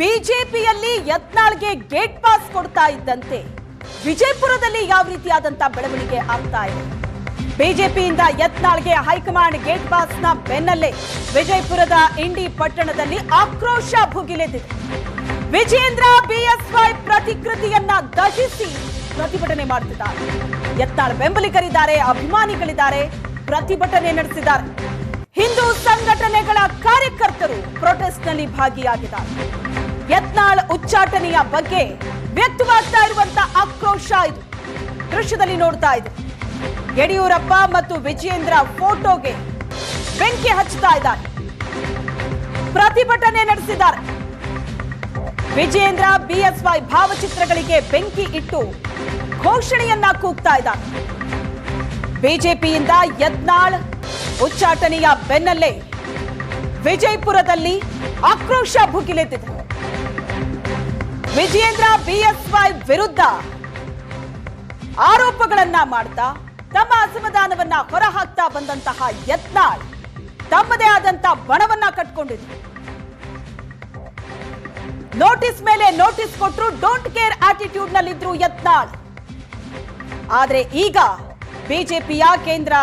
ಬಿಜೆಪಿಯಲ್ಲಿ ಯತ್ನಾಳ್ಗೆ gate pass ಕೊಡ್ತಾ ಇದ್ದಂತೆ. ವಿಜಯಪುರದಲ್ಲಿ ಯಾವ ರೀತಿಯಾದಂತ ಬೆಳವಣಿಗೆ ಆಗ್ತಾ ಇದೆ? ಬಿಜೆಪಿಯಿಂದ ಯತ್ನಾಳ್ಗೆ ಹೈಕಮಾಂಡ್ ಗೇಟ್ ಪಾಸ್ನ ಬೆನ್ನಲ್ಲೇ ವಿಜಯಪುರದ ಇಂಡಿ ಪಟ್ಟಣದಲ್ಲಿ ಆಕ್ರೋಶ ಭುಗಿಲೆದಿದೆ ವಿಜೇಂದ್ರ ಬಿಎಸ್ವೈ ಪ್ರತಿಕೃತಿಯನ್ನ ದಹಿಸಿ ಪ್ರತಿಭಟನೆ ಮಾಡುತ್ತಿದ್ದಾರೆ ಯತ್ನಾಳ್ ಬೆಂಬಲಿಗರಿದ್ದಾರೆ, ಅಭಿಮಾನಿಗಳಿದ್ದಾರೆ, ಪ್ರತಿಭಟನೆ ನಡೆಸಿದ್ದಾರೆ. ಹಿಂದೂ ಸಂಘಟನೆಗಳ ಕಾರ್ಯಕರ್ತರು ಪ್ರೊಟೆಸ್ಟ್ನಲ್ಲಿ ಭಾಗಿಯಾಗಿದ್ದಾರೆ. ಯತ್ನಾಳ್ ಉಚ್ಚಾಟನೆಯ ಬಗ್ಗೆ ವ್ಯಕ್ತವಾಗ್ತಾ ಇರುವಂತ ಆಕ್ರೋಶ ಇದು. ದೃಶ್ಯದಲ್ಲಿ ನೋಡ್ತಾ ಇದೆ. ಯಡಿಯೂರಪ್ಪ ಮತ್ತು ವಿಜಯೇಂದ್ರ ಫೋಟೋಗೆ ಬೆಂಕಿ ಹಚ್ಚುತ್ತಾ ಇದ್ದಾರೆ. ಪ್ರತಿಭಟನೆ ನಡೆಸಿದ್ದಾರೆ. ವಿಜೇಂದ್ರ ಬಿಎಸ್ವೈ ಭಾವಚಿತ್ರಗಳಿಗೆ ಬೆಂಕಿ ಇಟ್ಟು ಘೋಷಣೆಯನ್ನ ಕೂಗ್ತಾ ಇದ್ದಾರೆ. ಬಿಜೆಪಿಯಿಂದ ಯತ್ನಾಳ್ ಉಚ್ಚಾಟನೆಯ ಬೆನ್ನಲ್ಲೇ ವಿಜಯಪುರದಲ್ಲಿ ಆಕ್ರೋಶ ಭುಗಿಲೆದ್ದಿದೆ ವಿಜಯೇಂದ್ರ ಬಿಎಸ್ವೈ ವಿರುದ್ಧ ಆರೋಪಗಳನ್ನ ಮಾಡ್ತಾ ತಮ್ಮ ಅಸಮಾಧಾನವನ್ನ ಹೊರಹಾಕ್ತಾ ಬಂದಂತಹ ಯತ್ನಾಳ್ ತಮ್ಮದೇ ಆದಂತ ಬಣವನ್ನ ಕಟ್ಕೊಂಡಿದ್ರು. ನೋಟಿಸ್ ಮೇಲೆ ನೋಟಿಸ್ ಕೊಟ್ಟರು ಡೋಂಟ್ ಕೇರ್ ಆಟಿಟ್ಯೂಡ್ ನಲ್ಲಿದ್ರು ಯತ್ನಾಳ್. ಆದ್ರೆ ಈಗ ಬಿಜೆಪಿಯ ಕೇಂದ್ರ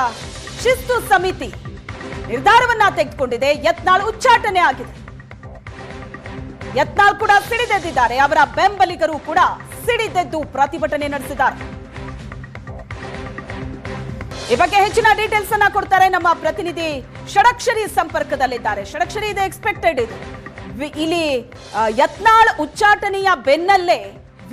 ಶಿಸ್ತು ಸಮಿತಿ ನಿರ್ಧಾರವನ್ನ ತೆಗೆದುಕೊಂಡಿದೆ. ಯತ್ನಾಳ್ ಉಚ್ಚಾಟನೆ ಆಗಿದೆ. ಯತ್ನಾಳ್ ಕೂಡ ಸಿಡಿದೆದ್ದಿದ್ದಾರೆ. ಅವರ ಬೆಂಬಲಿಗರು ಕೂಡ ಸಿಡಿದೆದ್ದು ಪ್ರತಿಭಟನೆ ನಡೆಸಿದ್ದಾರೆ. ಈ ಬಗ್ಗೆ ಹೆಚ್ಚಿನ ಡೀಟೇಲ್ಸ್ ಅನ್ನ ಕೊಡ್ತಾರೆ ನಮ್ಮ ಪ್ರತಿನಿಧಿ ಷಡಕ್ಷರಿ ಸಂಪರ್ಕದಲ್ಲಿದ್ದಾರೆ. ಷಡಕ್ಷರಿ ಇದು ಎಕ್ಸ್ಪೆಕ್ಟೆಡ್ ಇದು. ಇಲ್ಲಿ ಯತ್ನಾಳ್ ಉಚ್ಚಾಟನೆಯ ಬೆನ್ನಲ್ಲೇ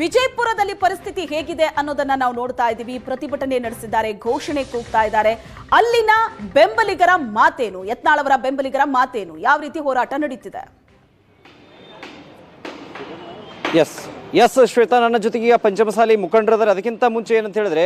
ವಿಜಯಪುರದಲ್ಲಿ ಪರಿಸ್ಥಿತಿ ಹೇಗಿದೆ ಅನ್ನೋದನ್ನ ನಾವು ನೋಡ್ತಾ ಇದ್ದೀವಿ. ಪ್ರತಿಭಟನೆ ನಡೆಸಿದ್ದಾರೆ, ಘೋಷಣೆ ಕೂಗ್ತಾ ಇದ್ದಾರೆ. ಅಲ್ಲಿನ ಬೆಂಬಲಿಗರ ಮಾತೇನು? ಯತ್ನಾಳ್ ಅವರ ಬೆಂಬಲಿಗರ ಮಾತೇನು? ಯಾವ ರೀತಿ ಹೋರಾಟ ನಡೀತಿದೆ? ಎಸ್ ಎಸ್ ಶ್ವೇತಾ ನನ್ನ ಜೊತೆಗೆ ಈಗ ಪಂಚಮಸಾಲಿ ಮುಖಂಡರದಾರೆ. ಅದಕ್ಕಿಂತ ಮುಂಚೆ ಏನಂತ ಹೇಳಿದ್ರೆ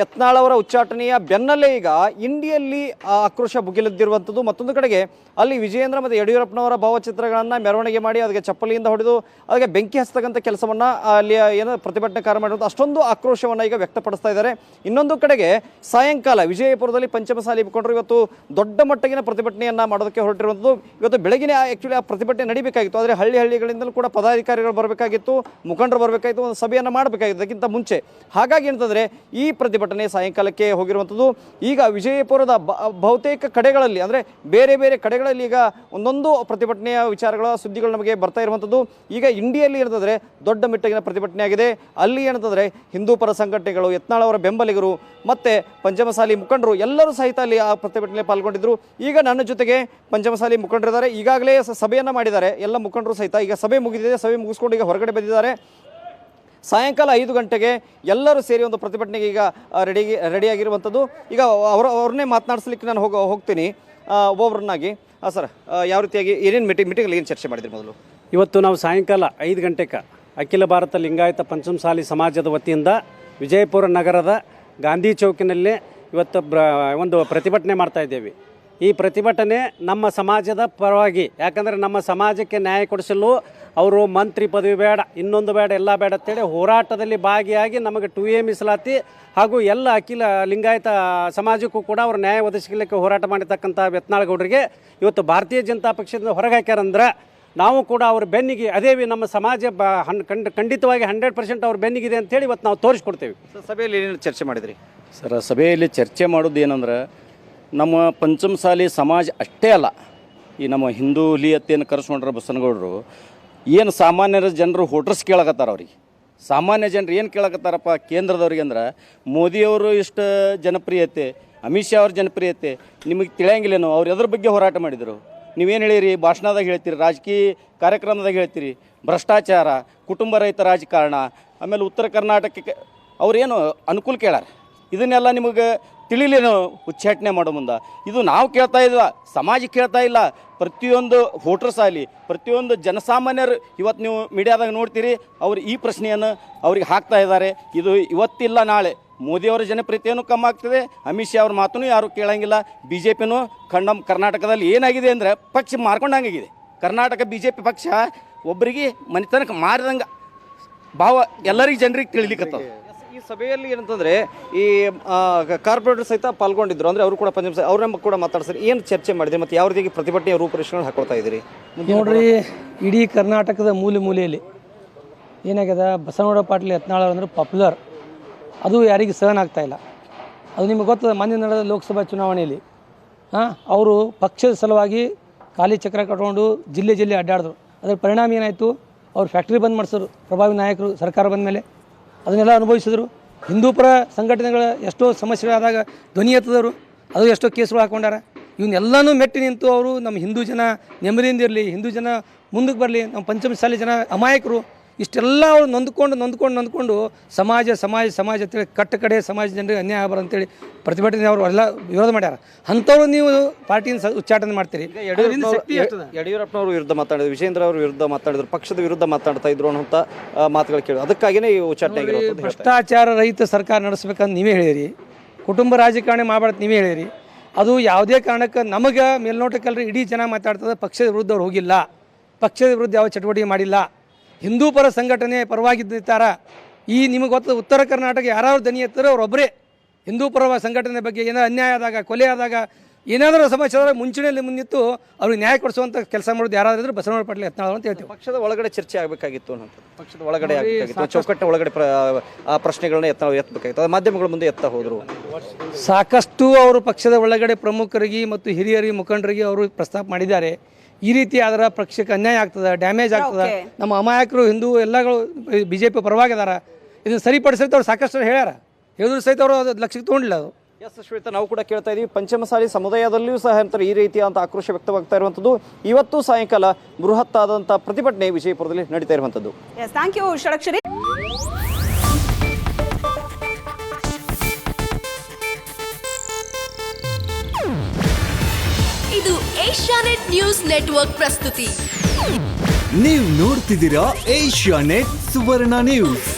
ಯತ್ನಾಳ್ ಅವರ ಉಚ್ಚಾಟನೆಯ ಬೆನ್ನಲ್ಲೇ ಈಗ ಇಂಡಿಯಲ್ಲಿ ಆಕ್ರೋಶ ಭುಗಿಲೆದ್ದಿರುವಂಥದ್ದು. ಮತ್ತೊಂದು ಕಡೆಗೆ ಅಲ್ಲಿ ವಿಜಯೇಂದ್ರ ಮತ್ತು ಯಡಿಯೂರಪ್ಪನವರ ಭಾವಚಿತ್ರಗಳನ್ನು ಮೆರವಣಿಗೆ ಮಾಡಿ ಅದಕ್ಕೆ ಚಪ್ಪಲಿಯಿಂದ ಹೊಡೆದು ಅದಕ್ಕೆ ಬೆಂಕಿ ಹಚ್ಚತಕ್ಕಂಥ ಕೆಲಸವನ್ನು ಅಲ್ಲಿ ಏನು ಪ್ರತಿಭಟನೆಕಾರ ಮಾಡಿರುವಂಥ ಅಷ್ಟೊಂದು ಆಕ್ರೋಶವನ್ನು ಈಗ ವ್ಯಕ್ತಪಡಿಸ್ತಾ ಇದ್ದಾರೆ. ಇನ್ನೊಂದು ಕಡೆಗೆ ಸಾಯಂಕಾಲ ವಿಜಯಪುರದಲ್ಲಿ ಪಂಚಮಸಾಲಿ ಮುಖಂಡರು ಇವತ್ತು ದೊಡ್ಡ ಮಟ್ಟಗಿನ ಪ್ರತಿಭಟನೆಯನ್ನು ಮಾಡೋದಕ್ಕೆ ಹೊರಟಿರುವಂಥದ್ದು. ಇವತ್ತು ಬೆಳಗಿನ ಆ್ಯಕ್ಚುಲಿ ಆ ಪ್ರತಿಭಟನೆ ನಡೀಬೇಕಾಗಿತ್ತು. ಆದರೆ ಹಳ್ಳಿ ಹಳ್ಳಿಗಳಿಂದಲೂ ಕೂಡ ಪದಾಧಿಕಾರಿಗಳು ಬರಬೇಕಾಗಿತ್ತು, ಮುಖಂಡರು ಬರಬೇಕಾಗಿತ್ತು, ಒಂದು ಸಭೆಯನ್ನು ಮಾಡಬೇಕಾಗಿತ್ತು. ಅದಕ್ಕಿಂತ ಮುಂಚೆ ಹಾಗಾಗಿ ಅಂತಂದರೆ ಈ ಪ್ರತಿಭಟನೆ ಸಾಯಂಕಾಲಕ್ಕೆ ಹೋಗಿರುವಂಥದ್ದು. ಈಗ ವಿಜಯಪುರದ ಬಹುತೇಕ ಕಡೆಗಳಲ್ಲಿ, ಅಂದರೆ ಬೇರೆ ಬೇರೆ ಕಡೆಗಳಲ್ಲಿ ಈಗ ಒಂದೊಂದು ಪ್ರತಿಭಟನೆಯ ವಿಚಾರಗಳ ಸುದ್ದಿಗಳು ನಮಗೆ ಬರ್ತಾ ಇರುವಂಥದ್ದು. ಈಗ ಇಂಡಿಯಲ್ಲಿ ಏನಂತಂದರೆ ದೊಡ್ಡ ಮಟ್ಟಿಗಿನ ಪ್ರತಿಭಟನೆ ಆಗಿದೆ. ಅಲ್ಲಿ ಏನಂತಂದರೆ ಹಿಂದೂ ಪರ ಸಂಘಟನೆಗಳು, ಯತ್ನಾಳ್ ಅವರ ಬೆಂಬಲಿಗರು, ಮತ್ತು ಪಂಚಮಸಾಲಿ ಮುಖಂಡರು ಎಲ್ಲರೂ ಸಹಿತ ಅಲ್ಲಿ ಆ ಪ್ರತಿಭಟನೆ ಪಾಲ್ಗೊಂಡಿದ್ದರು ಈಗ ನನ್ನ ಜೊತೆಗೆ ಪಂಚಮಸಾಲಿ ಮುಖಂಡರಿದ್ದಾರೆ. ಈಗಾಗಲೇ ಸಭೆಯನ್ನು ಮಾಡಿದ್ದಾರೆ. ಎಲ್ಲ ಮುಖಂಡರು ಸಹಿತ ಈಗ ಸಭೆ ಮುಗಿದಿದೆ. ಸಭೆ ಮುಗಿಸ್ಕೊಂಡು ಈಗ ಹೊರಗಡೆ ಬಂದಿದ್ದಾರೆ. ಸಾಯಂಕಾಲ ಐದು ಗಂಟೆಗೆ ಎಲ್ಲರೂ ಸೇರಿ ಒಂದು ಪ್ರತಿಭಟನೆಗೆ ಈಗ ರೆಡಿ ರೆಡಿಯಾಗಿರುವಂಥದ್ದು ಈಗ ಅವರ, ಅವ್ರನ್ನೇ ಮಾತನಾಡಿಸ್ಲಿಕ್ಕೆ ನಾನು ಹೋಗ, ಹೋಗ್ತೀನಿ. ಒಬ್ಬೊಬ್ಬರನ್ನಾಗಿ ಹಾಂ ಸರ್ ಯಾವ ರೀತಿಯಾಗಿ, ಏನೇನು ಮೀಟಿಂಗ್ ಮೀಟಿಂಗಲ್ಲಿ ಏನು ಚರ್ಚೆ ಮಾಡಿದ್ರಿ ಮೊದಲು? ಇವತ್ತು ನಾವು ಸಾಯಂಕಾಲ ಐದು ಗಂಟೆಗೆ ಅಖಿಲ ಭಾರತ ಲಿಂಗಾಯತ ಪಂಚಮಸಾಲಿ ಸಮಾಜದ ವತಿಯಿಂದ ವಿಜಯಪುರ ನಗರದ ಗಾಂಧಿ ಚೌಕಿನಲ್ಲಿ ಇವತ್ತು ಒಂದು ಪ್ರತಿಭಟನೆ ಮಾಡ್ತಾ ಇದ್ದೇವೆ. ಈ ಪ್ರತಿಭಟನೆ ನಮ್ಮ ಸಮಾಜದ ಪರವಾಗಿ. ಯಾಕಂದರೆ ನಮ್ಮ ಸಮಾಜಕ್ಕೆ ನ್ಯಾಯ ಕೊಡಿಸಲು ಅವರು ಮಂತ್ರಿ ಪದವಿ ಬೇಡ ಇನ್ನೊಂದು ಬೇಡ ಎಲ್ಲ ಬೇಡ ಅಂತೇಳಿ ಹೋರಾಟದಲ್ಲಿ ಭಾಗಿಯಾಗಿ ನಮಗೆ ಟು ಎ ಮೀಸಲಾತಿ ಹಾಗೂ ಎಲ್ಲ ಅಖಿಲ ಲಿಂಗಾಯತ ಸಮಾಜಕ್ಕೂ ಕೂಡ ಅವರು ನ್ಯಾಯ ಒದಗಿಸಲಿಕ್ಕೆ ಹೋರಾಟ ಮಾಡಿರ್ತಕ್ಕಂಥ ಯತ್ನಾಳ್ಗೌಡರಿಗೆ ಇವತ್ತು ಭಾರತೀಯ ಜನತಾ ಪಕ್ಷದಿಂದ ಹೊರಗೆ ಹಾಕ್ಯಾರಂದ್ರೆ ನಾವು ಕೂಡ ಅವ್ರ ಬೆನ್ನಿಗೆ ಅದೇವಿ ನಮ್ಮ ಸಮಾಜ ಬ ಹನ್ ಖಂಡ ಖಂಡಿತವಾಗಿ ಹಂಡ್ರೆಡ್ ಪರ್ಸೆಂಟ್ ಅವ್ರ ಬೆನ್ನಿಗಿದೆ ಅಂತೇಳಿ ಇವತ್ತು ನಾವು ತೋರಿಸ್ಕೊಡ್ತೇವೆ. ಸರ್ ಸಭೆಯಲ್ಲಿ ಏನೇನು ಚರ್ಚೆ ಮಾಡಿದ್ರಿ? ಸರ್ ಸಭೆಯಲ್ಲಿ ಚರ್ಚೆ ಮಾಡೋದು ಏನಂದ್ರೆ ನಮ್ಮ ಪಂಚಮಸಾಲಿ ಸಮಾಜ ಅಷ್ಟೇ ಅಲ್ಲ, ಈ ನಮ್ಮ ಹಿಂದೂ ಹುಲಿಯತ್ತೆಯನ್ನು ಕರೆಸ್ಕೊಂಡ್ರೆ ಬಸನಗೌಡರು, ಏನು ಸಾಮಾನ್ಯರ ಜನರು ಹೋಟ್ರಸ್ ಕೇಳಕತ್ತಾರ ಅವ್ರಿಗೆ. ಸಾಮಾನ್ಯ ಜನರು ಏನು ಕೇಳಕತ್ತಾರಪ್ಪ ಕೇಂದ್ರದವ್ರಿಗೆ ಅಂದ್ರೆ ಮೋದಿಯವರು ಇಷ್ಟು ಜನಪ್ರಿಯತೆ, ಅಮಿತ್ ಶಾ ಅವ್ರ ಜನಪ್ರಿಯತೆ, ನಿಮಗೆ ತಿಳಿಯಂಗಿಲ್ಲೇನು, ಅವ್ರು ಎದ್ರ ಬಗ್ಗೆ ಹೋರಾಟ ಮಾಡಿದರು? ನೀವೇನು ಹೇಳಿರಿ, ಭಾಷಣದಾಗ ಹೇಳ್ತೀರಿ, ರಾಜಕೀಯ ಕಾರ್ಯಕ್ರಮದಾಗ ಹೇಳ್ತೀರಿ, ಭ್ರಷ್ಟಾಚಾರ, ಕುಟುಂಬ ರಹಿತ ರಾಜಕಾರಣ, ಆಮೇಲೆ ಉತ್ತರ ಕರ್ನಾಟಕಕ್ಕೆ ಅವ್ರೇನು ಅನುಕೂಲ ಕೇಳಾರ? ಇದನ್ನೆಲ್ಲ ನಿಮಗೆ ತಿಳಿಲೇನು ಉಚ್ಚಾಟನೆ ಮಾಡೋ ಮುಂದೆ. ಇದು ನಾವು ಕೇಳ್ತಾ ಇಲ್ಲ ಸಮಾಜ ಕೇಳ್ತಾ ಇಲ್ಲ. ಪ್ರತಿಯೊಂದು ವೋಟರ್ಸ್ ಆಗಲಿ, ಪ್ರತಿಯೊಂದು ಜನಸಾಮಾನ್ಯರು ಇವತ್ತು ನೀವು ಮೀಡಿಯಾದಾಗ ನೋಡ್ತೀರಿ, ಅವ್ರು ಈ ಪ್ರಶ್ನೆಯನ್ನು ಅವ್ರಿಗೆ ಹಾಕ್ತಾ ಇದ್ದಾರೆ. ಇದು ಇವತ್ತಿಲ್ಲ, ನಾಳೆ. ಮೋದಿಯವರ ಜನಪ್ರಿಯತೆಯೂ ಕಮ್ಮಿ ಆಗ್ತದೆ. ಅಮಿತ್ ಶಾ ಅವ್ರ ಮಾತನ್ನು ಯಾರೂ ಕೇಳೋಂಗಿಲ್ಲ. ಬಿ ಜೆ ಪಿನೂ ಕಂಡ ಕರ್ನಾಟಕದಲ್ಲಿ ಏನಾಗಿದೆ ಅಂದರೆ ಪಕ್ಷ ಮಾರ್ಕೊಂಡಂಗಾಗಿದೆ. ಕರ್ನಾಟಕ ಬಿ ಜೆ ಪಿ ಪಕ್ಷ ಒಬ್ಬರಿಗೆ ಮನೆತನಕ್ಕೆ ಮಾರಿದಂಗೆ ಭಾವ ಎಲ್ಲರಿಗೆ ಜನರಿಗೆ ತಿಳಿಲಿಕ್ಕತ್ತದ ಈ ಸಭೆಯಲ್ಲಿ ಏನಂತಂದ್ರೆ ಈ ಕಾರ್ಪೊರೇಟರ್ ಸಹಿತ ಪಾಲ್ಗೊಂಡಿದ್ರು. ಅಂದ್ರೆ ಅವರು ಕೂಡ ಪಂಜಾಬ್ ಅವ್ರ ಕೂಡ ಮಾತಾಡ್ತಾರೆ ಏನು ಚರ್ಚೆ ಮಾಡಿದ್ರಿ ಮತ್ತೆ ಯಾವ ರೀತಿಯಾಗಿ ಪ್ರತಿಭಟನೆಯ ರೂಪುರೇಷೆಗಳನ್ನ ಹಾಕೊಳ್ತಾ ಇದ್ದೀರಿ? ನೋಡ್ರಿ ಇಡೀ ಕರ್ನಾಟಕದ ಮೂಲೆ ಮೂಲೆಯಲ್ಲಿ ಏನಾಗ್ಯದ ಬಸವನಗೌಡ ಪಾಟೀಲ್ ಯತ್ನಾಳ್ ಅಂದ್ರೆ ಪಾಪ್ಯುಲರ್ ಅದು ಯಾರಿಗೂ ಸಹನ ಆಗ್ತಾ ಇಲ್ಲ. ಅದು ನಿಮಗೆ ಗೊತ್ತದ ಮೊನ್ನೆ ನಡೆದ ಲೋಕಸಭಾ ಚುನಾವಣೆಯಲ್ಲಿ ಹಾಂ ಅವರು ಪಕ್ಷದ ಸಲುವಾಗಿ ಖಾಲಿ ಚಕ್ರ ಕಟ್ಕೊಂಡು ಜಿಲ್ಲೆ ಜಿಲ್ಲೆ ಅಡ್ಡಾಡಿದ್ರು. ಅದರ ಪರಿಣಾಮ ಏನಾಯಿತು? ಅವ್ರು ಫ್ಯಾಕ್ಟ್ರಿ ಬಂದ್ ಮಾಡಿಸೋರು ಪ್ರಭಾವಿ ನಾಯಕರು ಸರ್ಕಾರ ಬಂದ ಮೇಲೆ ಅದನ್ನೆಲ್ಲ ಅನುಭವಿಸಿದ್ರು. ಹಿಂದೂಪರ ಸಂಘಟನೆಗಳ ಎಷ್ಟೋ ಸಮಸ್ಯೆಗಳಾದಾಗ ಧ್ವನಿ ಎತ್ತದವರು, ಅದು ಎಷ್ಟೋ ಕೇಸುಗಳು ಹಾಕೊಂಡಾರ ಇವನ್ನೆಲ್ಲನೂ ಮೆಟ್ಟಿ ನಿಂತು ಅವರು ನಮ್ಮ ಹಿಂದೂ ಜನ ನೆಮ್ಮದಿಯಿಂದ ಇರಲಿ ಹಿಂದೂ ಜನ ಮುಂದಕ್ಕೆ ಬರಲಿ, ನಮ್ಮ ಪಂಚಮಸಾಲಿ ಜನ ಅಮಾಯಕರು ಇಷ್ಟೆಲ್ಲ ಅವ್ರು ನೊಂದ್ಕೊಂಡು ನೊಂದ್ಕೊಂಡು ನೊಂದ್ಕೊಂಡು ಸಮಾಜ ಸಮಾಜ ಸಮಾಜ ಅಂತೇಳಿ ಕಟ್ಟ ಕಡೆ ಸಮಾಜ ಜನರಿಗೆ ಅನ್ಯಾಯ ಆಗಬಾರ್ದು ಅಂತೇಳಿ ಪ್ರತಿಭಟನೆ ಅವರು ಎಲ್ಲ ವಿರೋಧ ಮಾಡ್ಯಾರ. ಅಂಥವ್ರು ನೀವು ಪಾರ್ಟಿನ ಸ ಉಚ್ಚಾಟನೆ ಮಾಡ್ತೀರಿ. ಯಡಿಯೂರಪ್ಪನವರು ವಿರುದ್ಧ ಮಾತಾಡಿದ್ರು ವಿಜೇಂದ್ರ ಅವರು ವಿರುದ್ಧ ಮಾತಾಡಿದ್ರು ಪಕ್ಷದ ವಿರುದ್ಧ ಮಾತಾಡ್ತಾ ಇದ್ರು ಅನ್ನೋಂಥ ಮಾತುಗಳು ಕೇಳಿ ಅದಕ್ಕಾಗಿಯೇ ಈ ಉಚ್ಚಾಟನೆ. ಭ್ರಷ್ಟಾಚಾರ ರಹಿತ ಸರ್ಕಾರ ನಡೆಸ್ಬೇಕಂತ ನೀವೇ ಹೇಳಿರಿ ಕುಟುಂಬ ರಾಜಕಾರಣಿ ಮಾಡಬಾರ್ದು ನೀವೇ ಹೇಳಿರಿ ಅದು ಯಾವುದೇ ಕಾರಣಕ್ಕೆ ನಮಗೆ ಮೇಲ್ನೋಟಕ್ಕಲ್ರಿ ಇಡೀ ಜನ ಮಾತಾಡ್ತದೆ ಪಕ್ಷದ ವಿರುದ್ಧ ಅವ್ರು ಹೋಗಿಲ್ಲ. ಪಕ್ಷದ ವಿರುದ್ಧ ಯಾವ ಚಟುವಟಿಕೆ ಮಾಡಿಲ್ಲ. ಹಿಂದೂ ಪರ ಸಂಘಟನೆ ಪರವಾಗಿದ್ದಾರ ಈ ನಿಮಗೆ ಗೊತ್ತ, ಉತ್ತರ ಕರ್ನಾಟಕ ಯಾರು ದನಿ ಎತ್ತಾರೋ ಅವರೊಬ್ಬರೇ ಹಿಂದೂ ಪರ ಸಂಘಟನೆ ಬಗ್ಗೆ ಏನೋ ಅನ್ಯಾಯ ಆದಾಗ, ಕೊಲೆ ಆದಾಗ ಏನಾದರೂ ಸಮಸ್ಯೆ ಆದಾಗ ಮುಂಚೂಣಿಯಲ್ಲಿ ಮುಂದಿತ್ತು ಅವ್ರಿಗೆ ನ್ಯಾಯ ಕೊಡಿಸುವಂಥ ಕೆಲಸ ಮಾಡೋದು ಯಾರಾದ್ರೂ ಇದ್ರೆ ಬಸವನಗೌಡ ಪಾಟೀಲ್ ಯತ್ನಾಳ್ ಅಂತ ಹೇಳ್ತೀವಿ. ಪಕ್ಷದ ಒಳಗಡೆ ಚರ್ಚೆ ಆಗಬೇಕಾಗಿತ್ತು ಅಂತ ಪಕ್ಷದ ಒಳಗಡೆ ಆಗಬೇಕಾಗಿತ್ತು. ಚೌಕಟ್ಟಿನ ಒಳಗಡೆ ಪ್ರ ಆ ಪ್ರಶ್ನೆಗಳನ್ನ ಎತ್ತ ಎತ್ತಬೇಕಾಗಿತ್ತು. ಅದು ಮಾಧ್ಯಮಗಳ ಮುಂದೆ ಎತ್ತ ಹೋದ್ರು. ಸಾಕಷ್ಟು ಅವರು ಪಕ್ಷದ ಒಳಗಡೆ ಪ್ರಮುಖರಿಗೆ ಮತ್ತು ಹಿರಿಯರಿಗೆ ಮುಖಂಡರಿಗೆ ಅವರು ಪ್ರಸ್ತಾಪ ಮಾಡಿದ್ದಾರೆ. ಈ ರೀತಿ ಆದ್ರೆ ಪಕ್ಷಕ್ಕೆ ಅನ್ಯಾಯ ಆಗ್ತದೆ ಡ್ಯಾಮೇಜ್ ಆಗ್ತದೆ? ನಮ್ಮ ಅಮಾಯಕರು ಹಿಂದೂ ಎಲ್ಲಗಳು ಬಿ ಜೆ ಪಿ ಪರವಾಗಿದ್ದಾರೆ ಇದನ್ನು ಸರಿಪಡಿಸೈತೆ ಅವ್ರು ಸಾಕಷ್ಟು ಹೇಳ್ಯಾರ. ಹೇಳಿದ್ರು ಸಹಿತ ಅವರು ಅದು ಲಕ್ಷಕ್ಕೆ ತೊಗೊಂಡಿಲ್ಲ ಅದು. ಎಸ್ ಶ್ವೇತಾ ನಾವು ಕೂಡ ಕೇಳ್ತಾ ಇದೀವಿ. ಪಂಚಮಸಾಲಿ ಸಮುದಾಯದಲ್ಲಿಯೂ ಸಹ ಅಂತಾರೆ ಈ ರೀತಿಯಾದಂಥ ಆಕ್ರೋಶ ವ್ಯಕ್ತವಾಗ್ತಾ ಇರುವಂಥದ್ದು. ಇವತ್ತು ಸಾಯಂಕಾಲ ಬೃಹತ್ ಆದಂಥ ಪ್ರತಿಭಟನೆ ವಿಜಯಪುರದಲ್ಲಿ ನಡೀತಾ ಇರುವಂಥದ್ದು. ಎಸ್ ಥ್ಯಾಂಕ್ ಯು ಷಡಕ್ಷರಿ ಇದು ಏಷ್ಯಾನೆಟ್ ನ್ಯೂಸ್ ನೆಟ್ವರ್ಕ್ ಪ್ರಸ್ತುತಿ. ನೀವು ನೋಡ್ತಿದ್ದೀರಾ ಏಷ್ಯಾ ನೆಟ್ ಸುವರ್ಣ ನ್ಯೂಸ್